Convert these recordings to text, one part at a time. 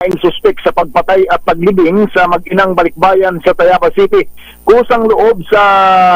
ang suspek sa pagpatay at paglibing sa mag-inang balikbayan sa Tayaba City. Kusang loob sa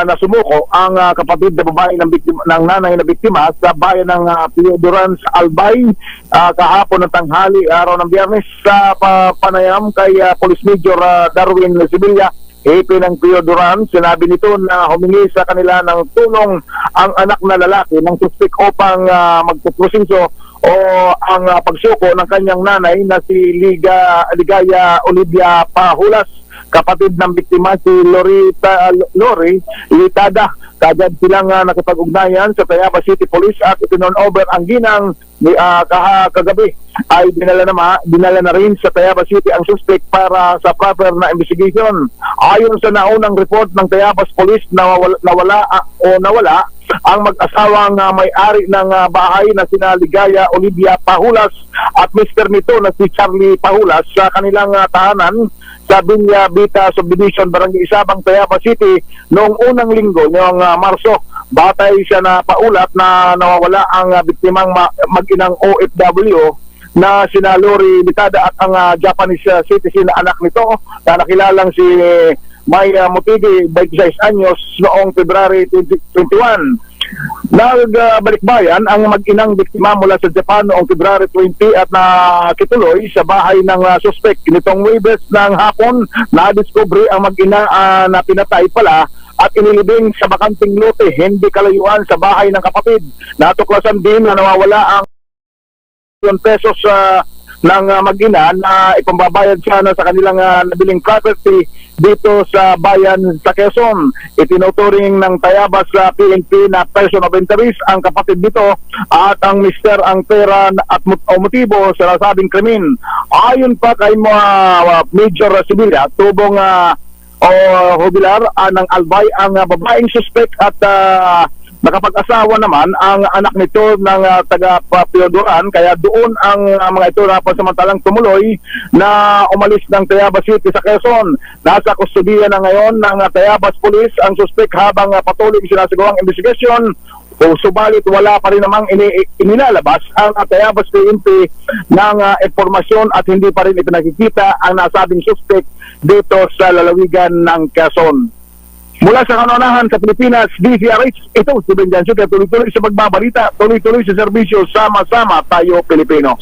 nasumuko ang ah, kapatid na babae ng, biktima, ng nanay na biktima sa bayan ng uh, Piodorans Albay ah, kahapon ng tanghali araw ng biyernes sa pa- panayam kay ah, Police Major ah, Darwin Sibilia Hepe ng Pio Duran, sinabi nito na humingi sa kanila ng tulong ang anak na lalaki ng suspek upang uh, magpuproseso o ang ah, pagsuko ng kanyang nanay na si Liga, Ligaya Olivia Pahulas kapatid ng biktima si Lorita Lori Litada. Kagad silang uh, nakipag-ugnayan sa Tayaba City Police at itinon over ang ginang uh, kaha, kagabi ay dinala na, ma, dinala na rin sa Tayaba City ang suspect para sa proper na investigation. Ayon sa naunang report ng Tayabas Police na nawala, nawala ah, o nawala ang mag-asawang ah, may-ari ng ah, bahay na sina Ligaya Olivia Pahulas at Mr. nito na si Charlie Pahulas sa kanilang ah, tahanan sa Binya Bita Subdivision Barangay Isabang Tayaba City noong unang linggo noong ah, Marso. Batay siya na paulat na nawawala ang ah, biktimang ma- mag-inang OFW na sina Lori Litada at ang ah, Japanese ah, citizen na anak nito na nakilalang si Maya Mutigi, 26 anyos, noong February 2021. Nagbalikbayan ang mag-inang biktima mula sa Japan noong February 20 at nakituloy sa bahay ng uh, suspect. Nitong Webes ng hapon, na-discovery ang mag-ina ah, na pinatay pala at inilibing sa bakanting lote, hindi kalayuan sa bahay ng kapatid. Natuklasan din na nawawala ang milyon pesos sa ng uh, mag-ina na ipambabayad sana sa kanilang uh, nabiling property dito sa bayan sa Quezon. Itinuturing ng Tayabas sa PNP na person of interest ang kapatid nito at ang mister ang pera at mot- o motibo sa nasabing krimen. Ayon pa kay mga uh, Major Sibilia, tubong uh, o hubilar uh, ng Albay ang uh, babaeng suspect at uh, nakapag-asawa naman ang anak nito ng uh, taga Piodoran kaya doon ang uh, mga ito na pansamantalang tumuloy na umalis ng Tayabas City sa Quezon. Nasa kustudiya na ngayon ng uh, Tayabas Police ang suspect habang uh, patuloy sinasagawang investigation o subalit wala pa rin namang ini inilalabas ang uh, Tayabas PNP ng uh, informasyon at hindi pa rin ipinakikita ang nasabing suspect dito sa lalawigan ng Quezon. Mula sa kanonahan sa Pilipinas, DCRH, ito si Benjancio, kaya tuloy-tuloy sa magbabalita, tuloy-tuloy sa serbisyo, sama-sama tayo Pilipino.